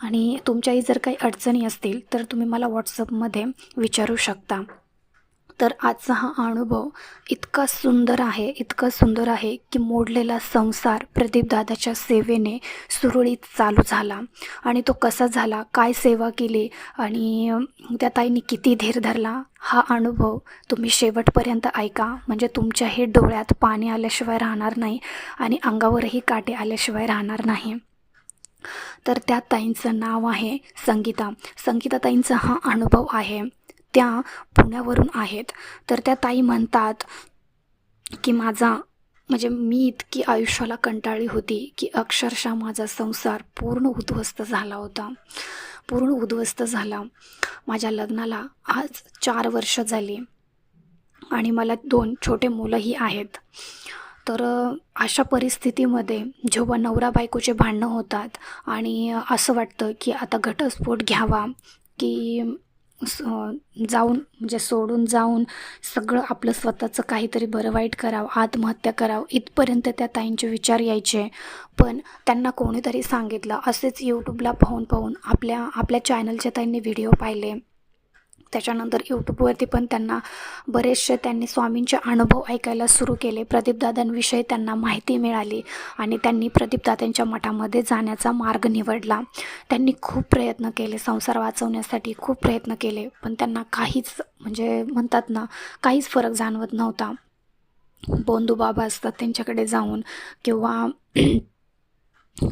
आणि तुमच्याही जर काही अडचणी असतील तर तुम्ही मला व्हॉट्सअपमध्ये विचारू शकता. तर आजचा हा अनुभव इतका सुंदर आहे इतका सुंदर आहे की मोडलेला संसार प्रदीपदादाच्या सेवेने सुरळीत चालू झाला. आणि तो कसा झाला काय सेवा केली आणि त्या ताईंनी किती धीर धरला हा अनुभव तुम्ही शेवटपर्यंत ऐका. म्हणजे तुमच्याही डोळ्यात पाणी आल्याशिवाय राहणार नाही आणि अंगावरही काटे आल्याशिवाय राहणार नाही. तर त्या ताईंचं नाव आहे संगीता. संगीता ताईंचा हा अनुभव आहे. त्या पुण्यावरून आहेत. तर त्या ताई म्हणतात की माझा म्हणजे मी इतकी आयुष्याला कंटाळली होती की अक्षरशः माझा संसार पूर्ण उद्ध्वस्त झाला होता. पूर्ण उद्ध्वस्त झाला. माझ्या लग्नाला आज चार वर्ष झाली आणि मला दोन छोटे मुलंही आहेत. तर अशा परिस्थितीमध्ये जेव्हा नवरा बायकोचे भांडणं होतात आणि असं वाटतं की आता घटस्फोट घ्यावा की स जाऊन म्हणजे सोडून जाऊन सगळं आपलं स्वतःचं काहीतरी बरं वाईट करावं आत्महत्या करावं इथपर्यंत त्या ताईंचे विचार यायचे. पण त्यांना कोणीतरी सांगितलं असेच यूट्यूबला पाहून पाहून आपल्या आपल्या चॅनलच्या ताईंनी व्हिडिओ पाहिले. त्याच्यानंतर यूट्यूबवरती पण त्यांना बरेचसे त्यांनी स्वामींचे अनुभव ऐकायला सुरू केले. प्रदीपदादांविषयी त्यांना माहिती मिळाली आणि त्यांनी प्रदीपदादांच्या मठामध्ये जाण्याचा मार्ग निवडला. त्यांनी खूप प्रयत्न केले संसार वाचवण्यासाठी खूप प्रयत्न केले पण त्यांना काहीच म्हणजे म्हणतात ना काहीच फरक जाणवत नव्हता. बोंदू बाबा असतात त्यांच्याकडे जाऊन किंवा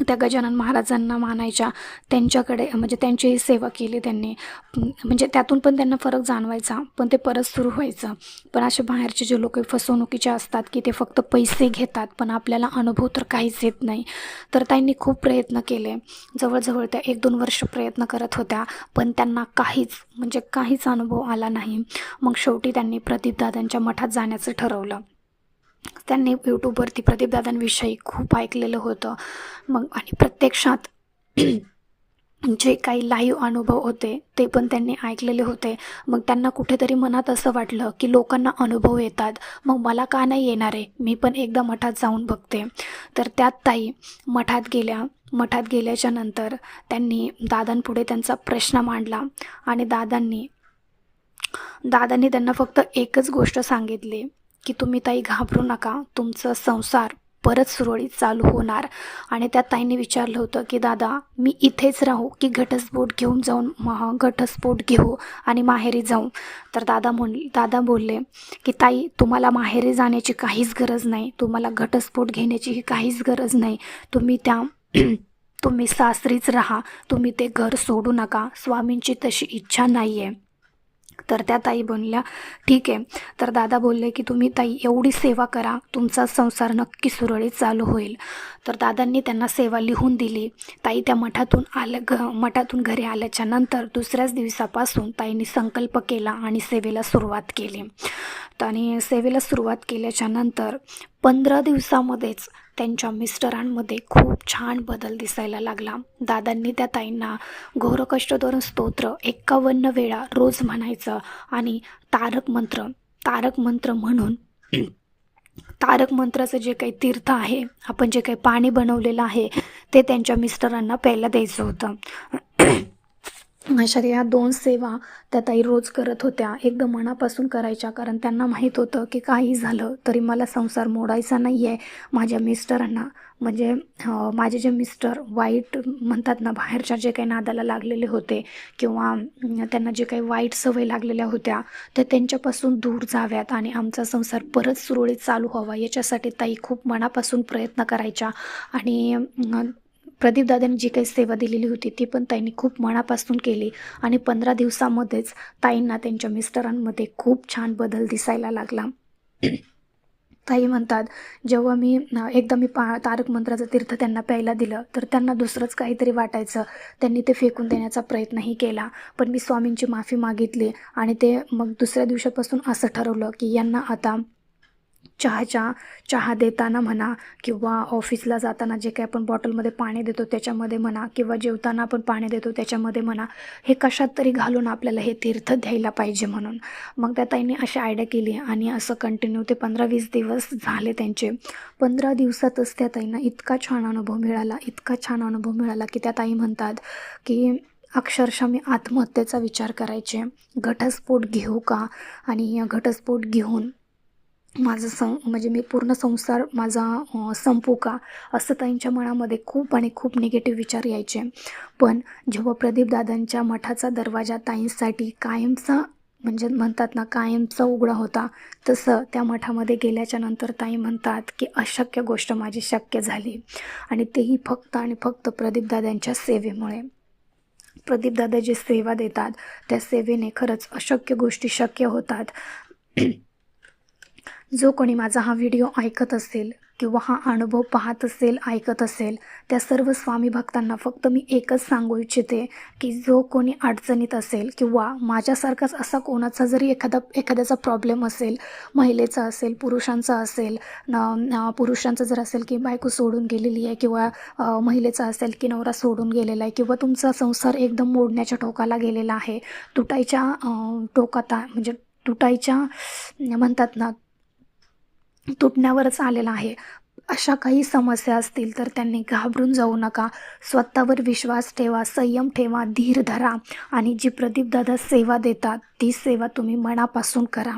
त्या गजानन महाराजांना मानायच्या त्यांच्याकडे म्हणजे त्यांचीही सेवा केली त्यांनी. म्हणजे त्यातून पण त्यांना फरक जाणवायचा पण ते परत सुरू व्हायचं. पण असे बाहेरचे जे लोक फसवणुकीचे असतात की ते फक्त पैसे घेतात पण आपल्याला अनुभव तर काहीच येत नाही. तर त्यांनी खूप प्रयत्न केले. जवळजवळ त्या एक दोन वर्ष प्रयत्न करत होत्या पण त्यांना काहीच म्हणजे काहीच अनुभव आला नाही. मग शेवटी त्यांनी प्रदीपदादांच्या मठात जाण्याचं ठरवलं. त्यांनी यूट्यूबवरती प्रदीपदादांविषयी खूप ऐकलेलं होतं. मग आणि प्रत्यक्षात जे काही लाईव्ह अनुभव होते ते पण त्यांनी ऐकलेले होते. मग त्यांना कुठेतरी मनात असं वाटलं की लोकांना अनुभव येतात. मग मला का नाही येणार आहे? मी पण एकदा मठात जाऊन बघते. तर त्यात ताई मठात गेल्या. मठात गेल्याच्यानंतर त्यांनी दादांपुढे त्यांचा प्रश्न मांडला आणि दादांनी दादांनी त्यांना फक्त एकच गोष्ट सांगितली. की तुम्ही ताई घाबरू नका. तुमचं संसार परत सुरळीत चालू होणार. आणि त्या ताईने विचारलं होतं की दादा मी इथेच राहू की घटस्फोट घेऊन जाऊन महा घटस्फोट घेऊ आणि माहेरी जाऊ? तर दादा म्हण दादा बोलले की ताई तुम्हाला माहेरी जाण्याची काहीच गरज नाही. तुम्हाला घटस्फोट घेण्याचीही काहीच गरज नाही. तुम्ही त्या तुम्ही सासरीच राहा. तुम्ही ते घर सोडू नका. स्वामींची तशी इच्छा नाही आहे तर त्या ताई बोलल्या ठीक आहे. तर दादा बोलले की तुम्ही ताई एवढी सेवा करा तुमचा संसार नक्की सुरळीत चालू होईल. तर दादांनी त्यांना सेवा लिहून दिली. ताई त्या मठातून आल्या घ मठातून घरी आल्याच्यानंतर दुसऱ्याच दिवसापासून ताईंनी संकल्प केला आणि सेवेला सुरुवात केली. आणि सेवेला सुरुवात केल्याच्यानंतर पंधरा दिवसामध्येच त्यांच्या मिस्टरांमध्ये खूप छान बदल दिसायला लागला. दादांनी त्या ताईंना घोरकष्टदोरण स्तोत्र एक्कावन्न वेळा रोज म्हणायचं आणि तारक मंत्र तारक मंत्र म्हणून तारक मंत्राचं जे काही तीर्थ आहे आपण जे काही पाणी बनवलेलं आहे ते त्यांच्या मिस्टरांना प्यायला द्यायचं होतं. अशा या दोन सेवा त्या ताई रोज करत होत्या. एकदम मनापासून करायच्या. कारण त्यांना माहीत होतं की काही झालं तरी मला संसार मोडायचा नाही आहे माझ्या मिस्टरांना. म्हणजे माझे जे मिस्टर वाईट म्हणतात ना बाहेरच्या जे काही नादाला लागलेले होते किंवा त्यांना जे काही वाईट सवय लागलेल्या होत्या त्या त्यांच्यापासून दूर जाव्यात आणि आमचा संसार परत सुरळीत चालू व्हावा याच्यासाठी ताई खूप मनापासून प्रयत्न करायच्या. आणि प्रदीपदादांनी जी काही सेवा दिलेली होती ती पण ताईंनी खूप मनापासून केली. आणि पंधरा दिवसामध्येच ताईंना त्यांच्या मिस्टरांमध्ये खूप छान बदल दिसायला लागला. ताई म्हणतात जेव्हा मी एकदा मी पा तारक मंत्राचं तीर्थ त्यांना प्यायला दिलं तर त्यांना दुसरंच काहीतरी वाटायचं. त्यांनी ते फेकून देण्याचा प्रयत्नही केला. पण मी स्वामींची माफी मागितली आणि ते मग दुसऱ्या दिवसापासून असं ठरवलं की यांना आता चहाच्या चहा देताना म्हणा किंवा ऑफिसला जाताना जे काही आपण बॉटलमध्ये पाणी देतो त्याच्यामध्ये म्हणा किंवा जेवताना आपण पाणी देतो त्याच्यामध्ये म्हणा हे कशात तरी घालून आपल्याला हे तीर्थ द्यायला पाहिजे म्हणून. मग त्या ताईने अशी आयडिया केली आणि असं कंटिन्यू ते पंधरा वीस दिवस झाले त्यांचे. पंधरा दिवसातच त्या ताईंना इतका छान अनुभव मिळाला इतका छान अनुभव मिळाला की त्या ताई म्हणतात की अक्षरशः मी आत्महत्येचा विचार करायचे. घटस्फोट घेऊ का? आणि घटस्फोट घेऊन माझं सं म्हणजे मी पूर्ण संसार माझा संपू का? असं ताईंच्या मनामध्ये खूप आणि खूप निगेटिव्ह विचार यायचे. पण जेव्हा प्रदीपदादांच्या मठाचा दरवाजा ताईंसाठी कायमचा म्हणजे म्हणतात ना कायमचा उघडा होता तसं त्या मठामध्ये गेल्याच्यानंतर ताई म्हणतात की अशक्य गोष्ट माझी शक्य झाली. आणि तेही फक्त आणि फक्त प्रदीपदादांच्या सेवेमुळे. प्रदीपदादा जे सेवा देतात त्या सेवेने खरंच अशक्य गोष्टी शक्य होतात. जो कोणी माझा हा व्हिडिओ ऐकत असेल किंवा हा अनुभव पाहत असेल ऐकत असेल त्या सर्व स्वामी भक्तांना फक्त मी एकच सांगू इच्छिते की जो कोणी अडचणीत असेल किंवा माझ्यासारखाच असा कोणाचा जरी एखादा एखाद्याचा प्रॉब्लेम असेल महिलेचा असेल पुरुषांचा असेल न पुरुषांचं जर असेल की बायको सोडून गेलेली आहे किंवा महिलेचा असेल की नवरा सोडून गेलेला आहे किंवा तुमचा संसार एकदम मोडण्याच्या टोकाला गेलेला आहे तुटायच्या अ, टोकात म्हणजे तुटायच्या म्हणतात ना तुटण्यावरच आलेला आहे. अशा काही समस्या असतील तर त्यांनी घाबरून जाऊ नका. स्वतःवर विश्वास ठेवा संयम ठेवा धीर धरा आणि जी प्रदीपदादा सेवा देतात ती सेवा तुम्ही मनापासून करा.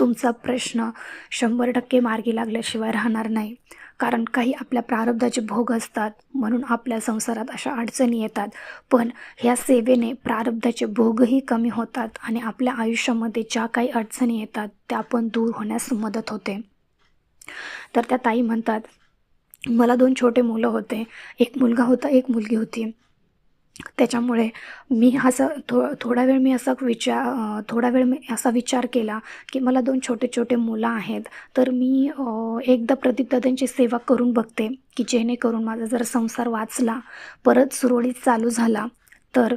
तुमचा प्रश्न शंभर टक्के मार्गी लागल्याशिवाय राहणार नाही. कारण काही आपल्या प्रारब्धाचे भोग असतात म्हणून आपल्या संसारात अशा अडचणी येतात. पण ह्या सेवेने प्रारब्धाचे भोगही कमी होतात आणि आपल्या आयुष्यामध्ये ज्या काही अडचणी येतात त्या पण दूर होण्यास मदत होते. तर त्या ताई म्हणतात मला दोन छोटे मुलं होते. एक मुलगा होता एक मुलगी होती. त्याच्यामुळे मी असं थो थोडा वेळ मी असा विचार थोडा वेळ मी असा विचार केला की मला दोन छोटे छोटे मुलं आहेत तर मी एकदा प्रदीपदादांची सेवा करून बघते की जेणेकरून माझा जर संसार वाचला परत सुरळीत चालू झाला तर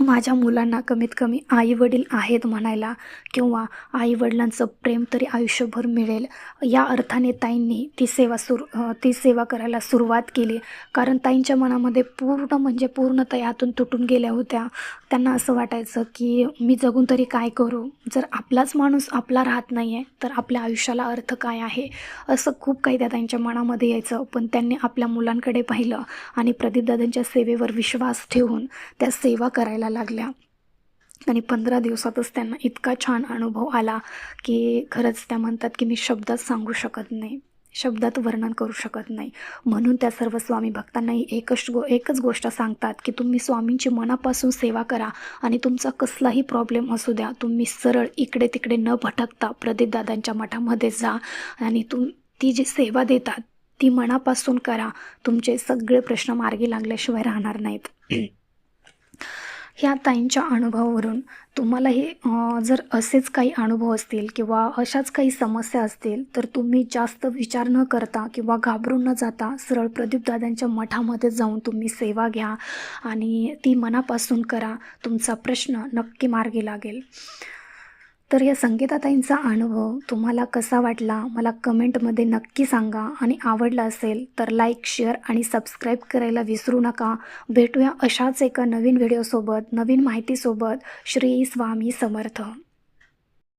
माझ्या मुलांना कमीत कमी आई वडील आहेत म्हणायला किंवा आई वडिलांचं प्रेम तरी आयुष्यभर मिळेल. या अर्थाने ताईंनी ती सेवा सुरू ती सेवा करायला सुरुवात केली. कारण ताईंच्या मनामध्ये पूर्ण म्हणजे पूर्णतः यातून तुटून गेल्या होत्या. त्यांना असं वाटायचं की मी जगून तरी काय करू? जर आपलाच माणूस आपला राहत नाही आहे तर आपल्या आयुष्याला अर्थ काय आहे? असं खूप काही त्या त्यांच्या मनामध्ये यायचं. पण त्यांनी आपल्या मुलांकडे पाहिलं आणि प्रदीपदादांच्या सेवेवर विश्वास ठेवून त्या सेवा करायला लागल्या. आणि पंधरा दिवसातच त्यांना इतका छान अनुभव आला की खरंच त्या म्हणतात की मी शब्दात सांगू शकत नाही. शब्दात वर्णन करू शकत नाही. म्हणून त्या सर्व स्वामी भक्तांनाही एकच गो एकच गोष्ट सांगतात की तुम्ही स्वामींची मनापासून सेवा करा आणि तुमचा कसलाही प्रॉब्लेम असू द्या. तुम्ही सरळ इकडे तिकडे न भटकता प्रदीपदादांच्या मठामध्ये जा आणि तुम ती जी सेवा देतात ती मनापासून करा. तुमचे सगळे प्रश्न मार्गी लागल्याशिवाय राहणार नाहीत. ह्या ताईंच्या अनुभवावरून तुम्हालाही जर असेच काही अनुभव असतील किंवा अशाच काही समस्या असतील तर तुम्ही जास्त विचार न करता किंवा घाबरून न जाता सरळ प्रदीपदादांच्या मठामध्ये जाऊन तुम्ही सेवा घ्या आणि ती मनापासून करा. तुमचा प्रश्न नक्की मार्गी लागेल. तर या संगीताताईंचा अनुभव तुम्हाला कसा वाटला? मला कमेंटमध्ये नक्की सांगा. आणि आवडला असेल तर लाईक शेअर आणि सबस्क्राईब करायला विसरू नका. भेटूया अशाच एका नवीन व्हिडिओसोबत नवीन माहितीसोबत. श्री स्वामी समर्थ.